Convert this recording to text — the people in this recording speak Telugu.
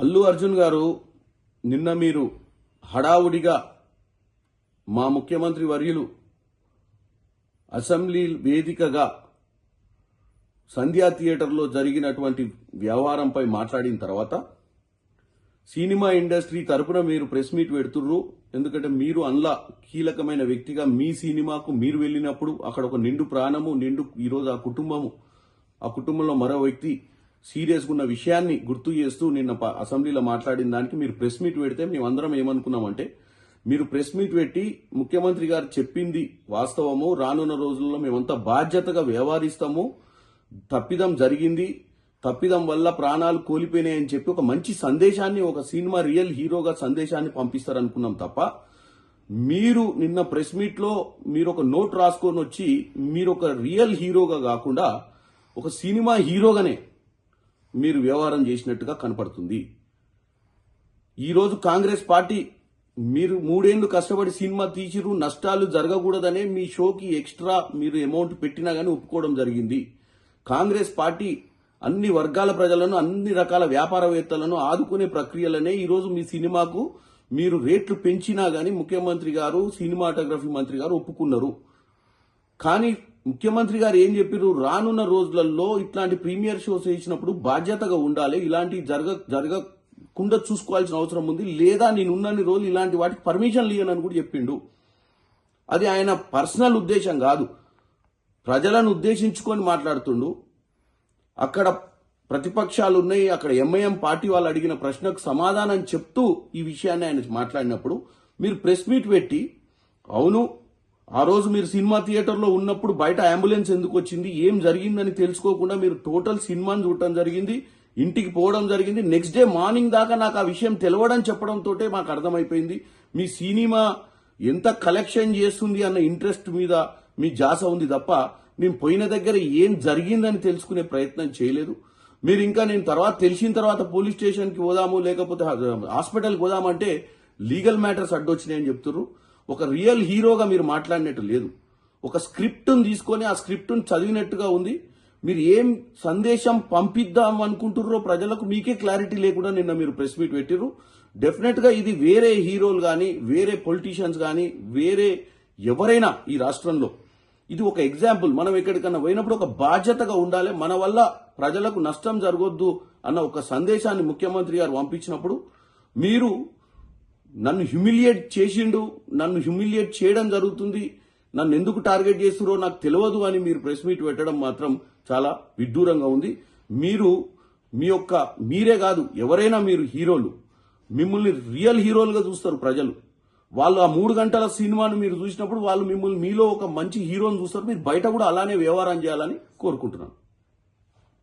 అల్లు అర్జున్ గారు నిన్న మీరు హడావుడిగా మా ముఖ్యమంత్రి వర్యులు అసెంబ్లీ వేదికగా సంధ్యా థియేటర్లో జరిగినటువంటి వ్యవహారంపై మాట్లాడిన తర్వాత సినిమా ఇండస్ట్రీ తరపున మీరు ప్రెస్ మీట్ పెడుతుర్రు. ఎందుకంటే మీరు అందులో కీలకమైన వ్యక్తిగా మీ సినిమాకు మీరు వెళ్ళినప్పుడు అక్కడ ఒక నిండు ప్రాణము నిండు ఈరోజు ఆ కుటుంబము ఆ కుటుంబంలో మరో వ్యక్తి సీరియస్ ఉన్న విషయాన్ని గుర్తు చేస్తూ నిన్న అసెంబ్లీలో మాట్లాడిన దానికి మీరు ప్రెస్ మీట్ పెడితే మేమందరం ఏమనుకున్నామంటే మీరు ప్రెస్ మీట్ పెట్టి ముఖ్యమంత్రి గారు చెప్పింది వాస్తవము రానున్న రోజుల్లో మేమంతా బాధ్యతగా వ్యవహరిస్తాము తప్పిదం జరిగింది. తప్పిదం వల్ల ప్రాణాలు కోల్పోయినాయని చెప్పి ఒక మంచి సందేశాన్ని ఒక సినిమా రియల్ హీరోగా సందేశాన్ని పంపిస్తారనుకున్నాం తప్ప మీరు నిన్న ప్రెస్ మీట్లో మీరు ఒక నోట్ రాసుకొని వచ్చి మీరు ఒక రియల్ హీరోగా కాకుండా ఒక సినిమా హీరోగానే మీరు వ్యవహారం చేసినట్టుగా కనపడుతుంది. ఈరోజు కాంగ్రెస్ పార్టీ మీరు మూడేళ్ళు కష్టపడి సినిమా తీసిరు నష్టాలు జరగకూడదనే మీ షోకి ఎక్స్ట్రా మీరు అమౌంట్ పెట్టినా గానీ ఒప్పుకోవడం జరిగింది. కాంగ్రెస్ పార్టీ అన్ని వర్గాల ప్రజలను అన్ని రకాల వ్యాపారవేత్తలను ఆదుకునే ప్రక్రియలనే ఈరోజు మీ సినిమాకు మీరు రేట్లు పెంచినా కానీ ముఖ్యమంత్రి గారు సినిమాటోగ్రఫీ మంత్రి గారు ఒప్పుకున్నారు. కానీ ముఖ్యమంత్రి గారు ఏం చెప్పారు రానున్న రోజులలో ఇట్లాంటి ప్రీమియర్ షోస్ వేసినప్పుడు బాధ్యతగా ఉండాలి. ఇలాంటి జరగ జరగకుండా చూసుకోవాల్సిన అవసరం ఉంది. లేదా నేను ఉన్నన్ని రోజులు ఇలాంటి వాటికి పర్మిషన్ లేనని కూడా చెప్పిండు. అది ఆయన పర్సనల్ ఉద్దేశం కాదు. ప్రజలను ఉద్దేశించుకొని మాట్లాడుతుండు. అక్కడ ప్రతిపక్షాలు ఉన్నాయి. అక్కడ ఎంఐఎం పార్టీ వాళ్ళు అడిగిన ప్రశ్నకు సమాధానం చెప్తూ ఈ విషయాన్ని ఆయన మాట్లాడినప్పుడు మీరు ప్రెస్ మీట్ పెట్టి అవును ఆ రోజు మీరు సినిమా థియేటర్లో ఉన్నప్పుడు బయట అంబులెన్స్ ఎందుకు వచ్చింది? ఏం జరిగిందని తెలుసుకోకుండా మీరు టోటల్ సినిమాని చూడటం జరిగింది ఇంటికి పోవడం జరిగింది. నెక్స్ట్ డే మార్నింగ్ దాకా నాకు ఆ విషయం తెలవడం చెప్పడంతో మాకు అర్థమైపోయింది. మీ సినిమా ఎంత కలెక్షన్ చేస్తుంది అన్న ఇంట్రెస్ట్ మీద మీ జాస ఉంది తప్ప నేను పోయిన దగ్గర ఏం జరిగిందని తెలుసుకునే ప్రయత్నం చేయలేదు. మీరు ఇంకా నేను తర్వాత తెలిసిన తర్వాత పోలీస్ స్టేషన్కి పోదాము లేకపోతే హాస్పిటల్కి పోదామంటే లీగల్ మ్యాటర్స్ అడ్డొచ్చినాయని చెప్తున్నారు ఒక రియల్ హీరోగా మీరు మాట్లాడినట్టు లేదు. ఒక స్క్రిప్ట్ను తీసుకొని ఆ స్క్రిప్ట్ను చదివినట్టుగా ఉంది. మీరు ఏం సందేశం పంపిద్దాం అనుకుంటుర్రో ప్రజలకు మీకే క్లారిటీ లేకుండా నిన్న మీరు ప్రెస్ మీట్ పెట్టిర్రు. డెఫినెట్గా ఇది వేరే హీరోలు కానీ వేరే పొలిటీషియన్స్ కానీ వేరే ఎవరైనా ఈ రాష్ట్రంలో. ఇది ఒక ఎగ్జాంపుల్. మనం ఎక్కడికన్నా పోయినప్పుడు ఒక బాధ్యతగా ఉండాలి. మన వల్ల ప్రజలకు నష్టం జరగొద్దు అన్న ఒక సందేశాన్ని ముఖ్యమంత్రి గారు పంపించినప్పుడు మీరు నన్ను హ్యూమిలియేట్ చేసిండు నన్ను హ్యూమిలియేట్ చేయడం జరుగుతుంది నన్ను ఎందుకు టార్గెట్ చేస్తురో నాకు తెలియదు అని మీరు ప్రెస్ మీట్ పెట్టడం మాత్రం చాలా విడ్డూరంగా ఉంది. మీరు మీ యొక్క మీరే కాదు ఎవరైనా మీరు హీరోలు మిమ్మల్ని రియల్ హీరోలుగా చూస్తారు ప్రజలు. వాళ్ళు ఆ మూడు గంటల సినిమాను మీరు చూసినప్పుడు వాళ్ళు మిమ్మల్ని మీలో ఒక మంచి హీరోని చూస్తారు మీరు బయట కూడా అలానే వ్యవహారం చేయాలని కోరుకుంటున్నాను.